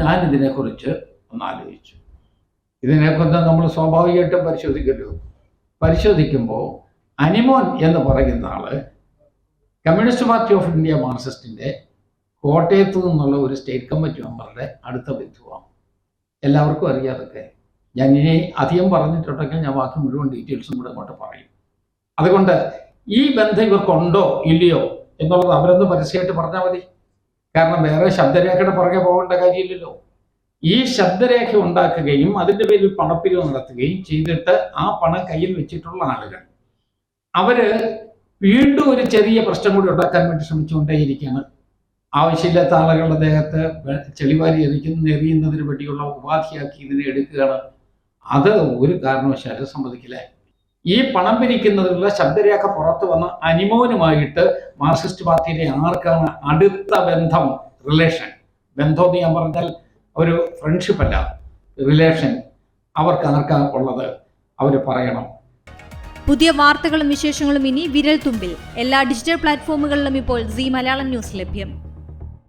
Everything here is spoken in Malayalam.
ഞാൻ ഇതിനെക്കുറിച്ച് ഒന്ന് ആലോചിച്ചു ഇതിനെക്കുറിച്ച് നമ്മൾ സ്വാഭാവികമായിട്ടും പരിശോധിക്കല്ലോ പരിശോധിക്കുമ്പോൾ അനിമോൻ എന്ന് പറയുന്ന ആൾ കമ്മ്യൂണിസ്റ്റ് പാർട്ടി ഓഫ് ഇന്ത്യ മാർക്സിസ്റ്റിന്റെ കോട്ടയത്ത് നിന്നുള്ള ഒരു സ്റ്റേറ്റ് കമ്മിറ്റി മെമ്പറുടെ അടുത്ത ബന്ധുവാണ്. എല്ലാവർക്കും അറിയാതൊക്കെ ഞാൻ ഇനി അധികം പറഞ്ഞിട്ടുണ്ടെങ്കിൽ ഞാൻ ബാക്കി മുഴുവൻ ഡീറ്റെയിൽസും കൂടെ അങ്ങോട്ട് പറയും. അതുകൊണ്ട് ഈ ബന്ധം ഇവർക്കുണ്ടോ ഇല്ലയോ എന്നുള്ളത് അവരൊന്ന് പരസ്യമായിട്ട് പറഞ്ഞാൽ മതി. കാരണം വേറെ ശബ്ദരേഖയുടെ പുറകെ പോകേണ്ട കാര്യമില്ലല്ലോ. ഈ ശബ്ദരേഖ ഉണ്ടാക്കുകയും അതിന്റെ പേരിൽ പണപ്പിരിവ് നടത്തുകയും ചെയ്തിട്ട് ആ പണം കയ്യിൽ വെച്ചിട്ടുള്ള ആളുകൾ. അവർ വീണ്ടും ഒരു ചെറിയ പ്രശ്നം കൂടി ഉണ്ടാക്കാൻ വേണ്ടി ശ്രമിച്ചുകൊണ്ടേയിരിക്കുകയാണ്. ആവശ്യമില്ലാത്ത ആളുകളുടെ ദേഹത്ത് ചെളിവാരി എറിക്കുന്ന എറിയുന്നതിന് വേണ്ടിയുള്ള ഉപാധിയാക്കി ഇതിനെ എടുക്കുകയാണ്. അത് ഒരു കാരണവശാലും സമ്മതിക്കില്ല. ഈ പണം പിരിക്കുന്നതിനുള്ള ശബ്ദരേഖ പുറത്തു വന്ന അനിമോനുമായിട്ട് മാർക്സിസ്റ്റ് പാർട്ടിയിലെ ആർക്കാണ് അടുത്ത ബന്ധം? റിലേഷൻ ബന്ധം എന്ന് ഞാൻ പറഞ്ഞാൽ ഒരു ഫ്രണ്ട്ഷിപ്പ് അല്ല റിലേഷൻ അവർക്ക് ആർക്കാ ഉള്ളത്? അവർ പറയണം. പുതിയ വാർത്തകളും വിശേഷങ്ങളും ഇനി വിരൽ തുമ്പിൽ. എല്ലാ ഡിജിറ്റൽ പ്ലാറ്റ്ഫോമുകളിലും ഇപ്പോൾ സി മലയാളം ന്യൂസ് ലഭ്യം.